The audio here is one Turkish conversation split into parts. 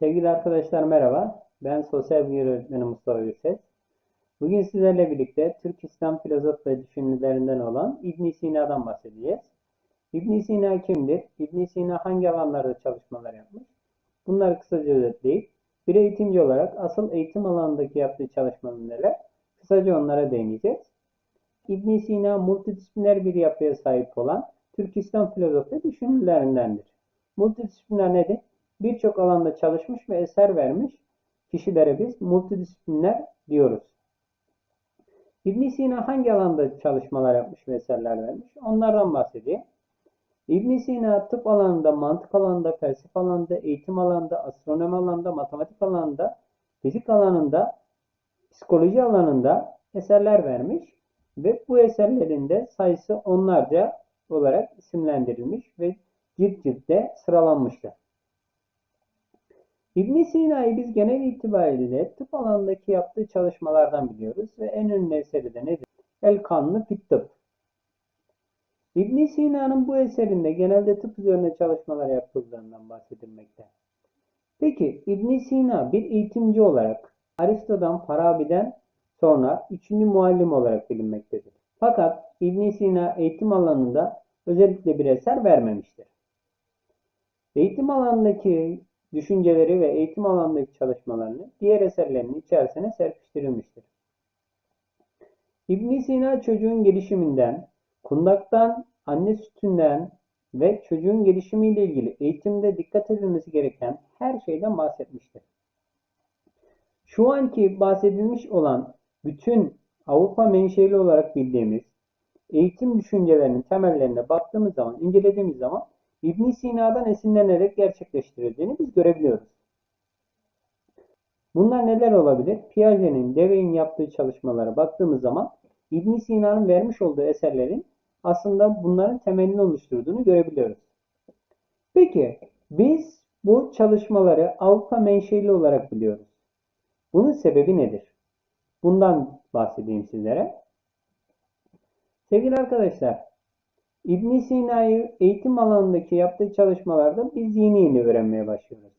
Sevgili arkadaşlar merhaba. Ben sosyal bilgi öğretmeni Mustafa Gürses. Bugün sizlerle birlikte Türk İslam filozof ve düşünürlerinden olan ibn Sina'dan bahsedeceğiz. ibn Sina kimdir? ibn Sina hangi alanlarda çalışmalar yapmış? Bunları kısaca özetleyip bir eğitimci olarak asıl eğitim alanındaki yaptığı çalışmalar neler? Kısaca onlara değineceğiz. ibn Sina multidisipliner bir yapıya sahip olan Türk İslam filozof ve düşünürlerindendir. Multidisipliner nedir? Birçok alanda çalışmış ve eser vermiş kişilere biz multidisipliner diyoruz. ibn Sina hangi alanda çalışmalar yapmış ve eserler vermiş? Onlardan bahsedeyim. ibn Sina tıp alanında, mantık alanında, felsefe alanında, eğitim alanında, astronomi alanında, matematik alanında, fizik alanında, psikoloji alanında eserler vermiş ve bu eserlerin de sayısı onlarca olarak isimlendirilmiş ve cilt ciltte sıralanmıştır. İbn Sina'yı biz genel itibariyle tıp alanındaki yaptığı çalışmalardan biliyoruz ve en ünlü eseri de nedir? El Kanlı Fit Tıp. ibn Sina'nın bu eserinde genelde tıp üzerine çalışmalar yapıldığından bahsedilmekte. Peki ibn Sina bir eğitimci olarak Aristo'dan, Farabi'den sonra üçüncü muallim olarak bilinmektedir. Fakat ibn Sina eğitim alanında özellikle bir eser vermemiştir. Eğitim alanındaki düşünceleri ve eğitim alanındaki çalışmalarını diğer eserlerinin içerisine serpiştirilmiştir. ibn Sina çocuğun gelişiminden, kundaktan, anne sütünden ve çocuğun gelişimiyle ilgili eğitimde dikkat edilmesi gereken her şeyden bahsetmiştir. Şu anki bahsedilmiş olan bütün Avrupa menşeli olarak bildiğimiz eğitim düşüncelerinin temellerine baktığımız zaman, incelediğimiz zaman ibn Sina'dan esinlenerek gerçekleştirildiğini biz görebiliyoruz. Bunlar neler olabilir? Piaget'in, Dewey'in yaptığı çalışmalara baktığımız zaman ibn Sina'nın vermiş olduğu eserlerin aslında bunların temelini oluşturduğunu görebiliyoruz. Peki biz bu çalışmaları Avrupa menşeli olarak biliyoruz. Bunun sebebi nedir? Bundan bahsedeyim sizlere. Sevgili arkadaşlar, ibn Sina'yı eğitim alanındaki yaptığı çalışmalarda biz yeni yeni öğrenmeye başlıyoruz.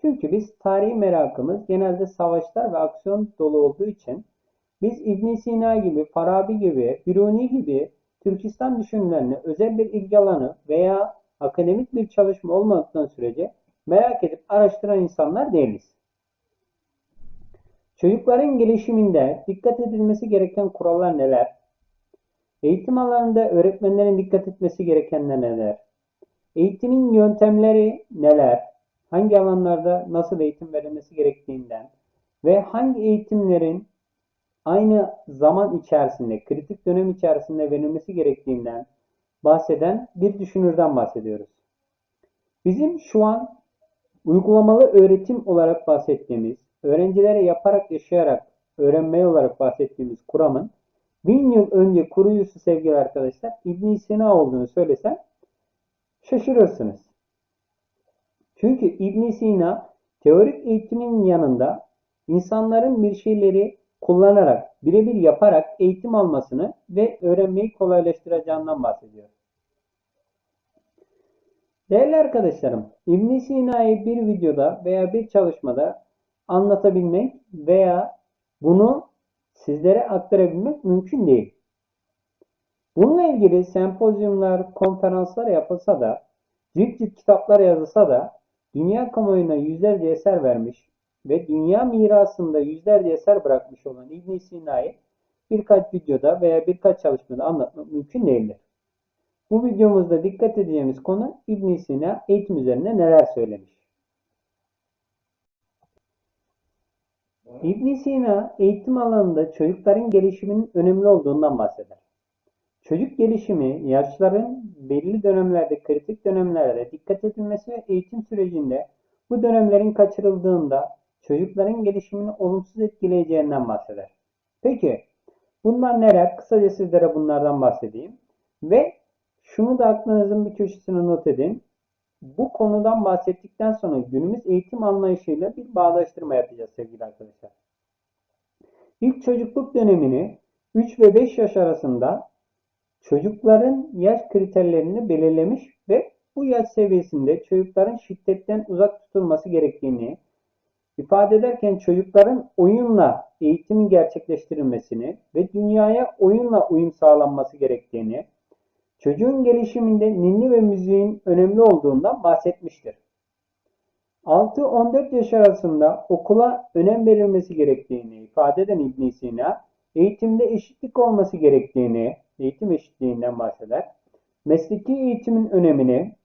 Çünkü biz tarihi merakımız genelde savaşlar ve aksiyon dolu olduğu için biz ibn Sina gibi, Farabi gibi, Biruni gibi Türkistan düşünürlerine özel bir ilgi alanı veya akademik bir çalışma olmadıktan sürece merak edip araştıran insanlar değiliz. Çocukların gelişiminde dikkat edilmesi gereken kurallar neler? Eğitim alanında öğretmenlerin dikkat etmesi gerekenler neler? Eğitimin yöntemleri neler? Hangi alanlarda nasıl eğitim verilmesi gerektiğinden ve hangi eğitimlerin aynı zaman içerisinde, kritik dönem içerisinde verilmesi gerektiğinden bahseden bir düşünürden bahsediyoruz. Bizim şu an uygulamalı öğretim olarak bahsettiğimiz, öğrencilere yaparak yaşayarak öğrenmeye olarak bahsettiğimiz kuramın bin yıl önce kurucusu sevgili arkadaşlar ibn Sina olduğunu söylesem şaşırırsınız. Çünkü ibn Sina teorik eğitimin yanında insanların bir şeyleri kullanarak, birebir yaparak eğitim almasını ve öğrenmeyi kolaylaştıracağından bahsediyor. Değerli arkadaşlarım, ibn Sina'yı bir videoda veya bir çalışmada anlatabilmek veya bunu sizlere aktarabilmek mümkün değil. Bununla ilgili sempozyumlar, konferanslar yapılsa da, cilt cilt kitaplar yazılsa da, dünya kamuoyuna yüzlerce eser vermiş ve dünya mirasında yüzlerce eser bırakmış olan ibn Sina'yı birkaç videoda veya birkaç çalışmada anlatmak mümkün değildir. Bu videomuzda dikkat edeceğimiz konu ibn Sina eğitim üzerine neler söylemiş. İbn Sina eğitim alanında çocukların gelişiminin önemli olduğundan bahseder. Çocuk gelişimi yaşların belli dönemlerde, kritik dönemlerde dikkat edilmesi ve eğitim sürecinde bu dönemlerin kaçırıldığında çocukların gelişimini olumsuz etkileyeceğinden bahseder. Peki bunlar neler? Kısaca sizlere bunlardan bahsedeyim. Ve şunu da aklınızın bir köşesine not edin. Bu konudan bahsettikten sonra günümüz eğitim anlayışıyla bir bağdaştırma yapacağız sevgili arkadaşlar. İlk çocukluk dönemini 3 ve 5 yaş arasında çocukların yaş kriterlerini belirlemiş ve bu yaş seviyesinde çocukların şiddetten uzak tutulması gerektiğini ifade ederken çocukların oyunla eğitimin gerçekleştirilmesini ve dünyaya oyunla uyum sağlanması gerektiğini, çocuğun gelişiminde ninni ve müziğin önemli olduğundan bahsetmiştir. 6-14 yaş arasında okula önem verilmesi gerektiğini ifade eden ibn Sina, eğitimde eşitlik olması gerektiğini, eğitim eşitliğinden bahseder. Mesleki eğitimin önemini,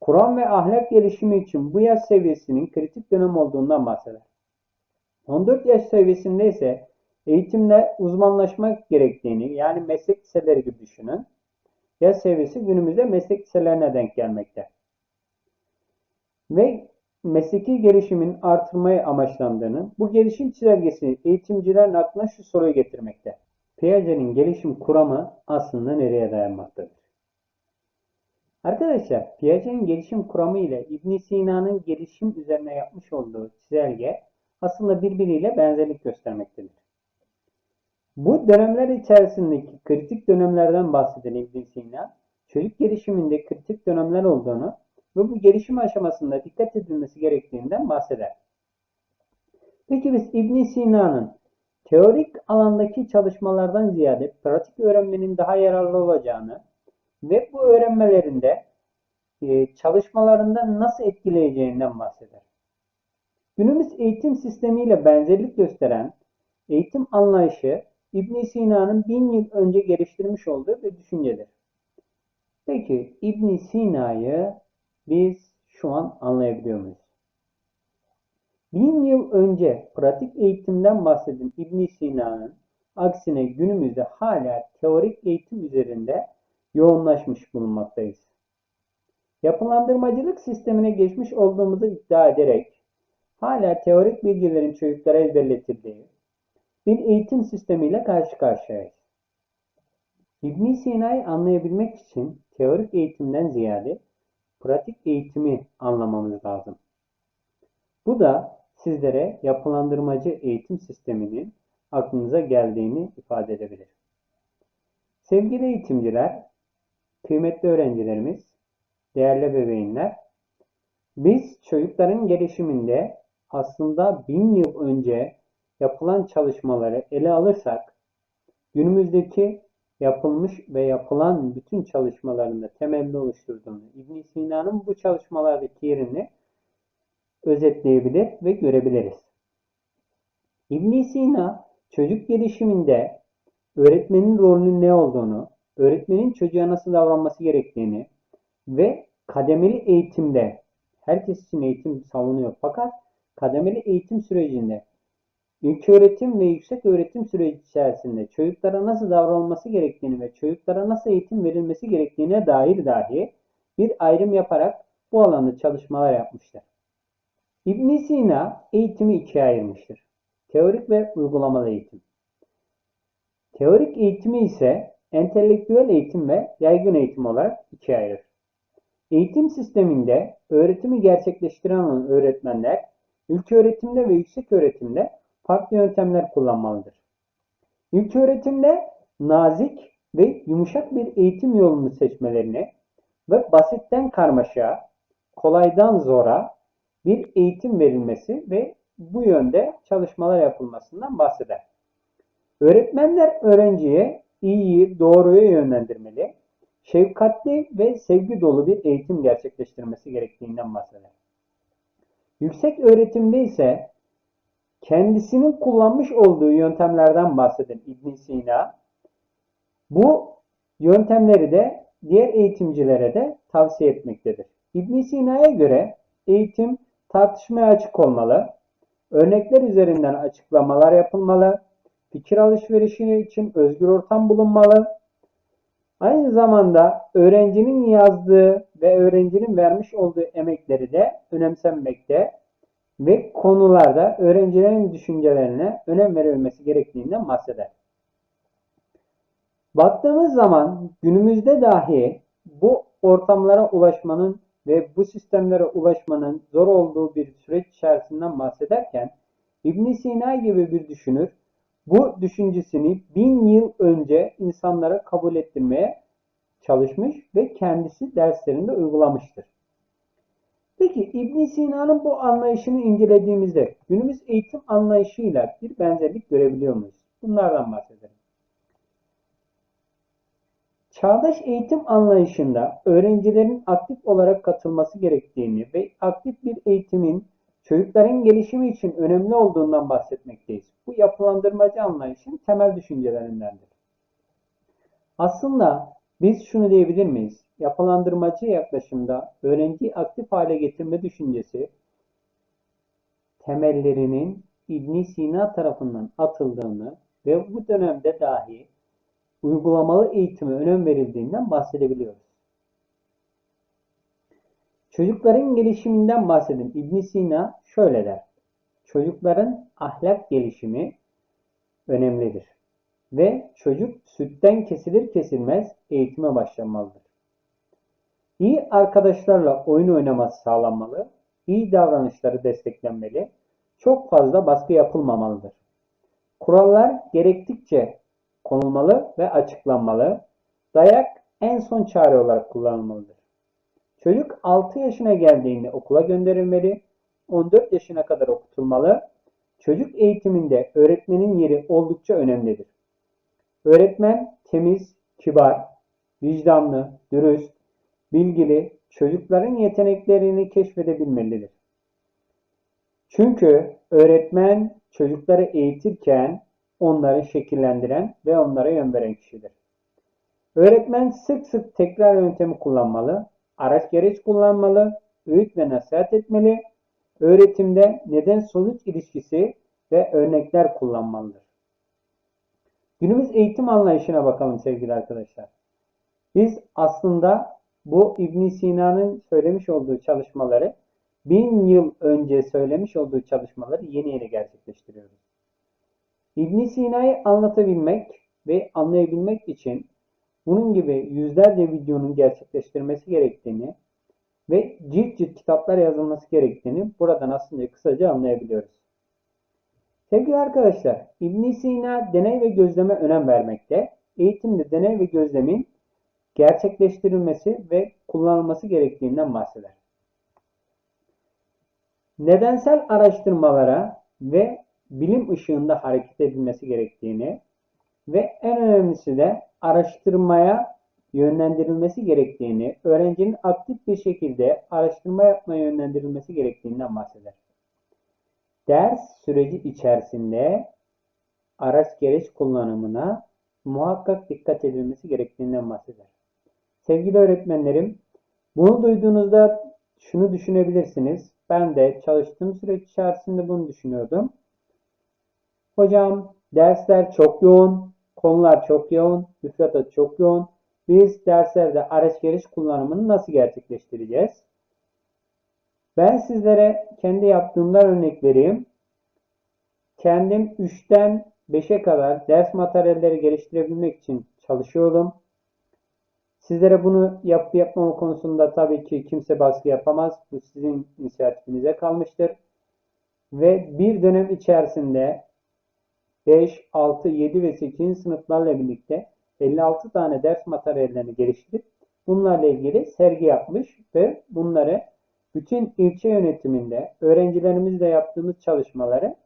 Kur'an ve ahlak gelişimi için bu yaş seviyesinin kritik dönem olduğundan bahseder. 14 yaş seviyesinde ise eğitimle uzmanlaşmak gerektiğini, yani meslek liseleri gibi düşünün. Yaş seviyesi günümüzde meslek liselerine denk gelmekte. Ve mesleki gelişimin artırmayı amaçlandığını, bu gelişim çizelgesi eğitimcilerin aklına şu soruyu getirmekte. Piaget'in gelişim kuramı aslında nereye dayanmaktadır? Arkadaşlar, Piaget'in gelişim kuramı ile ibn Sina'nın gelişim üzerine yapmış olduğu çizelge aslında birbiriyle benzerlik göstermektedir. Bu dönemler içerisindeki kritik dönemlerden bahseden ibn Sina, çocuk gelişiminde kritik dönemler olduğunu ve bu gelişim aşamasında dikkat edilmesi gerektiğinden bahseder. Peki biz ibn Sina'nın teorik alandaki çalışmalardan ziyade pratik öğrenmenin daha yararlı olacağını ve bu öğrenmelerinde çalışmalarında nasıl etkileyeceğinden bahseder. Günümüz eğitim sistemiyle benzerlik gösteren eğitim anlayışı ibn Sina'nın bin yıl önce geliştirmiş olduğu bir düşüncedir. Peki ibn Sina'yı biz şu an anlayabiliyor muyuz? Bin yıl önce pratik eğitimden bahseden ibn Sina'nın aksine günümüzde hala teorik eğitim üzerinde yoğunlaşmış bulunmaktayız. Yapılandırmacılık sistemine geçmiş olduğumuzu iddia ederek hala teorik bilgilerin çocuklara ezberletildiği bir eğitim sistemiyle karşı karşıyayız. ibn Sina'yı anlayabilmek için teorik eğitimden ziyade pratik eğitimi anlamamız lazım. Bu da sizlere yapılandırmacı eğitim sisteminin aklınıza geldiğini ifade edebilir. Sevgili eğitimciler, kıymetli öğrencilerimiz, değerli bebeğinler, biz çocukların gelişiminde aslında bin yıl önce yapılan çalışmaları ele alırsak, günümüzdeki yapılmış ve yapılan bütün çalışmalarında temelli oluşturduğunu, ibn Sina'nın bu çalışmalardaki yerini özetleyebilir ve görebiliriz. ibn Sina çocuk gelişiminde öğretmenin rolünün ne olduğunu, öğretmenin çocuğa nasıl davranması gerektiğini ve kademeli eğitimde herkes için eğitim savunuyor fakat kademeli eğitim sürecinde İlköğretim ve yüksek öğretim süreci içerisinde çocuklara nasıl davranılması gerektiğini ve çocuklara nasıl eğitim verilmesi gerektiğine dair dahi bir ayrım yaparak bu alanda çalışmalar yapmışlar. ibn Sina eğitimi ikiye ayırmıştır. Teorik ve uygulamalı eğitim. Teorik eğitimi ise entelektüel eğitim ve yaygın eğitim olarak ikiye ayırır. Eğitim sisteminde öğretimi gerçekleştiren öğretmenler ilköğretimde ve yüksek öğretimde farklı yöntemler kullanmalıdır. İlköğretimde nazik ve yumuşak bir eğitim yolunu seçmelerini ve basitten karmaşa, kolaydan zora bir eğitim verilmesi ve bu yönde çalışmalar yapılmasından bahseder. Öğretmenler öğrenciye iyiyi, doğruyu yönlendirmeli, şefkatli ve sevgi dolu bir eğitim gerçekleştirmesi gerektiğinden bahseder. Yüksek öğretimde ise kendisinin kullanmış olduğu yöntemlerden bahseden ibn Sina bu yöntemleri de diğer eğitimcilere de tavsiye etmektedir. ibn Sina'ya göre eğitim tartışmaya açık olmalı, örnekler üzerinden açıklamalar yapılmalı, fikir alışverişi için özgür ortam bulunmalı, aynı zamanda öğrencinin yazdığı ve öğrencinin vermiş olduğu emekleri de önemsenmekte ve konularda öğrencilerin düşüncelerine önem verilmesi gerektiğinden bahseder. Baktığımız zaman günümüzde dahi bu ortamlara ulaşmanın ve bu sistemlere ulaşmanın zor olduğu bir süreç içerisinden bahsederken ibn Sina gibi bir düşünür bu düşüncesini bin yıl önce insanlara kabul ettirmeye çalışmış ve kendisi derslerinde uygulamıştır. Peki İbn Sina'nın bu anlayışını incelediğimizde günümüz eğitim anlayışıyla bir benzerlik görebiliyor muyuz? Bunlardan bahsedelim. Çağdaş eğitim anlayışında öğrencilerin aktif olarak katılması gerektiğini ve aktif bir eğitimin çocukların gelişimi için önemli olduğundan bahsetmekteyiz. Bu yapılandırmacı anlayışın temel düşüncelerindendir. Aslında biz şunu diyebilir miyiz? Yapılandırmacı yaklaşımda öğrenciyi aktif hale getirme düşüncesi temellerinin İbn Sina tarafından atıldığını ve bu dönemde dahi uygulamalı eğitime önem verildiğinden bahsedebiliyoruz. Çocukların gelişiminden bahsedin. İbn Sina şöyle der. Çocukların ahlak gelişimi önemlidir. Ve çocuk sütten kesilir kesilmez eğitime başlamalıdır. İyi arkadaşlarla oyun oynaması sağlanmalı, iyi davranışları desteklenmeli, çok fazla baskı yapılmamalıdır. Kurallar gerektikçe konulmalı ve açıklanmalı. Dayak en son çare olarak kullanılmalıdır. Çocuk 6 yaşına geldiğinde okula gönderilmeli, 14 yaşına kadar okutulmalı. Çocuk eğitiminde öğretmenin yeri oldukça önemlidir. Öğretmen temiz, kibar, vicdanlı, dürüst, bilgili, çocukların yeteneklerini keşfedebilmelidir. Çünkü öğretmen çocukları eğitirken onları şekillendiren ve onlara yön veren kişidir. Öğretmen sık sık tekrar yöntemi kullanmalı, araç gereç kullanmalı, öğüt ve nasihat etmeli, öğretimde neden sonuç ilişkisi ve örnekler kullanmalıdır. Günümüz eğitim anlayışına bakalım sevgili arkadaşlar. Biz aslında bu İbn Sina'nın söylemiş olduğu çalışmaları bin yıl önce söylemiş olduğu çalışmaları yeni yeni gerçekleştiriyoruz. İbn Sina'yı anlatabilmek ve anlayabilmek için bunun gibi yüzlerce videonun gerçekleştirmesi gerektiğini ve cilt cilt kitaplar yazılması gerektiğini buradan aslında kısaca anlayabiliyoruz. Sevgili arkadaşlar, İbn Sina deney ve gözleme önem vermekte. Eğitimde deney ve gözlemin gerçekleştirilmesi ve kullanılması gerektiğinden bahseder. Nedensel araştırmalara ve bilim ışığında hareket edilmesi gerektiğini ve en önemlisi de araştırmaya yönlendirilmesi gerektiğini, öğrencinin aktif bir şekilde araştırma yapmaya yönlendirilmesi gerektiğinden bahseder. Ders süreci içerisinde araç gereç kullanımına muhakkak dikkat edilmesi gerektiğinden bahseder. Sevgili öğretmenlerim, bunu duyduğunuzda şunu düşünebilirsiniz. Ben de çalıştığım süreç içerisinde bunu düşünüyordum. Hocam dersler çok yoğun, konular çok yoğun, müfredat çok yoğun. Biz derslerde araç geriş kullanımını nasıl gerçekleştireceğiz? Ben sizlere kendi yaptığımdan örnek vereyim. Kendim 3'ten 5'e kadar ders materyalleri geliştirebilmek için çalışıyorum. Sizlere bunu yap yapmama konusunda tabii ki kimse baskı yapamaz. Bu sizin inisiyatifinize kalmıştır. Ve bir dönem içerisinde 5, 6, 7 ve 8. sınıflarla birlikte 56 tane ders materyallerini geliştirip bunlarla ilgili sergi yapmış ve bunları bütün ilçe yönetiminde öğrencilerimizle yaptığımız çalışmaları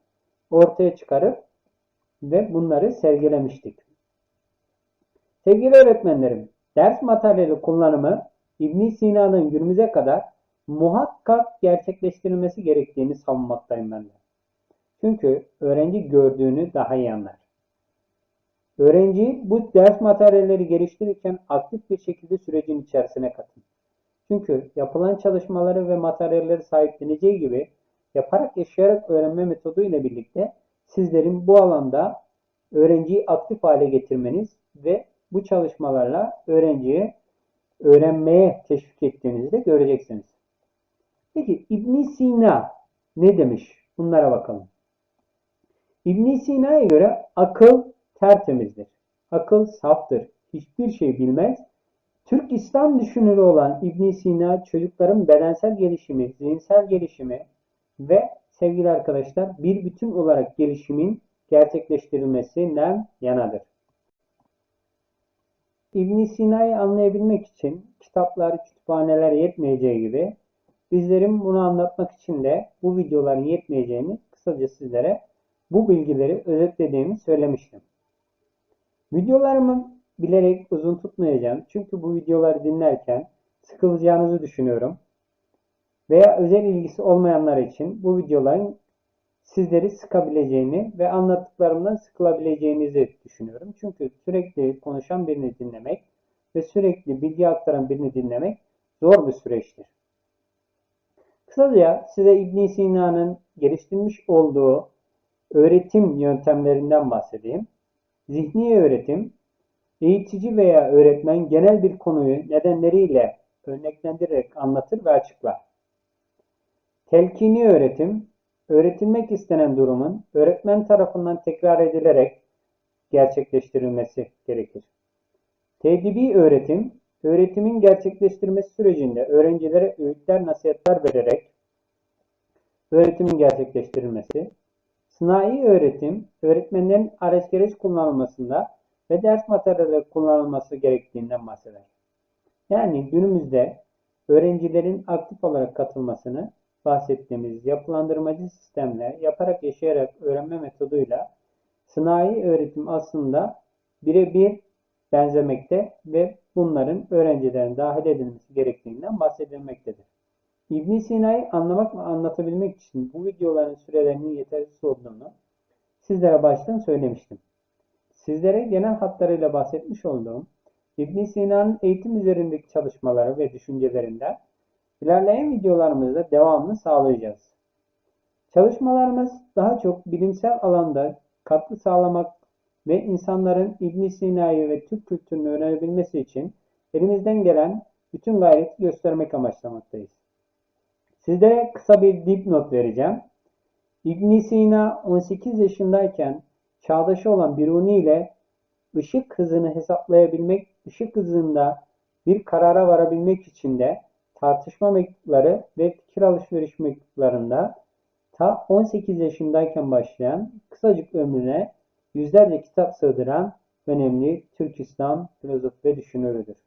ortaya çıkarıp ve bunları sergilemiştik. Sevgili öğretmenlerim, ders materyali kullanımı İbn Sina'nın günümüze kadar muhakkak gerçekleştirilmesi gerektiğini savunmaktayım ben de. Çünkü öğrenci gördüğünü daha iyi anlar. Öğrenci bu ders materyalleri geliştirirken aktif bir şekilde sürecin içerisine katın. Çünkü yapılan çalışmaları ve materyalleri sahipleneceği gibi yaparak yaşayarak öğrenme metodu ile birlikte sizlerin bu alanda öğrenciyi aktif hale getirmeniz ve bu çalışmalarla öğrenciyi öğrenmeye teşvik ettiğinizi de göreceksiniz. Peki İbn Sina ne demiş? Bunlara bakalım. İbn Sina'ya göre akıl tertemizdir. Akıl saftır. Hiçbir şey bilmez. Türk İslam düşünürü olan İbn Sina çocukların bedensel gelişimi, zihinsel gelişimi ve sevgili arkadaşlar bir bütün olarak gelişimin gerçekleştirilmesinden yanadır. ibn Sina'yı anlayabilmek için kitaplar, kütüphaneler yetmeyeceği gibi bizlerin bunu anlatmak için de bu videoların yetmeyeceğini kısaca sizlere bu bilgileri özetlediğimi söylemiştim. Videolarımı bilerek uzun tutmayacağım. Çünkü bu videoları dinlerken sıkılacağınızı düşünüyorum. Veya özel ilgisi olmayanlar için bu videoların sizleri sıkabileceğini ve anlattıklarımdan sıkılabileceğinizi düşünüyorum. Çünkü sürekli konuşan birini dinlemek ve sürekli bilgi aktaran birini dinlemek zor bir süreçtir. Kısaca size İbn Sina'nın geliştirmiş olduğu öğretim yöntemlerinden bahsedeyim. Zihni öğretim, eğitici veya öğretmen genel bir konuyu nedenleriyle örneklendirerek anlatır ve açıklar. Telkini öğretim, öğretilmek istenen durumun öğretmen tarafından tekrar edilerek gerçekleştirilmesi gerekir. Tedribi öğretim, öğretimin gerçekleştirmesi sürecinde öğrencilere öğütler, nasihatler vererek öğretimin gerçekleştirilmesi. Sınai öğretim, öğretmenlerin araç gereç kullanılmasında ve ders materyalleri kullanılması gerektiğinden bahseder. Yani günümüzde öğrencilerin aktif olarak katılmasını bahsettiğimiz yapılandırmacı sistemler yaparak yaşayarak öğrenme metoduyla sınai öğretim aslında birebir benzemekte ve bunların öğrencilerin dahil edilmesi gerektiğinden bahsedilmektedir. ibn Sina'yı anlamak ve anlatabilmek için bu videoların sürelerinin yetersiz olduğunu sizlere baştan söylemiştim. Sizlere genel hatlarıyla bahsetmiş olduğum ibn Sina'nın eğitim üzerindeki çalışmaları ve düşüncelerinden ilerleyen videolarımızda devamını sağlayacağız. Çalışmalarımız daha çok bilimsel alanda katkı sağlamak ve insanların ibn Sina'yı ve Türk kültürünü öğrenebilmesi için elimizden gelen bütün gayreti göstermek amaçlamaktayız. Sizlere kısa bir dipnot vereceğim. ibn Sina 18 yaşındayken çağdaşı olan Biruni ile ışık hızını hesaplayabilmek, ışık hızında bir karara varabilmek için de tartışma mektupları ve fikir alışveriş mektuplarında ta 18 yaşındayken başlayan kısacık ömrüne yüzlerce kitap sığdıran önemli Türk İslam filozof ve düşünürüdür.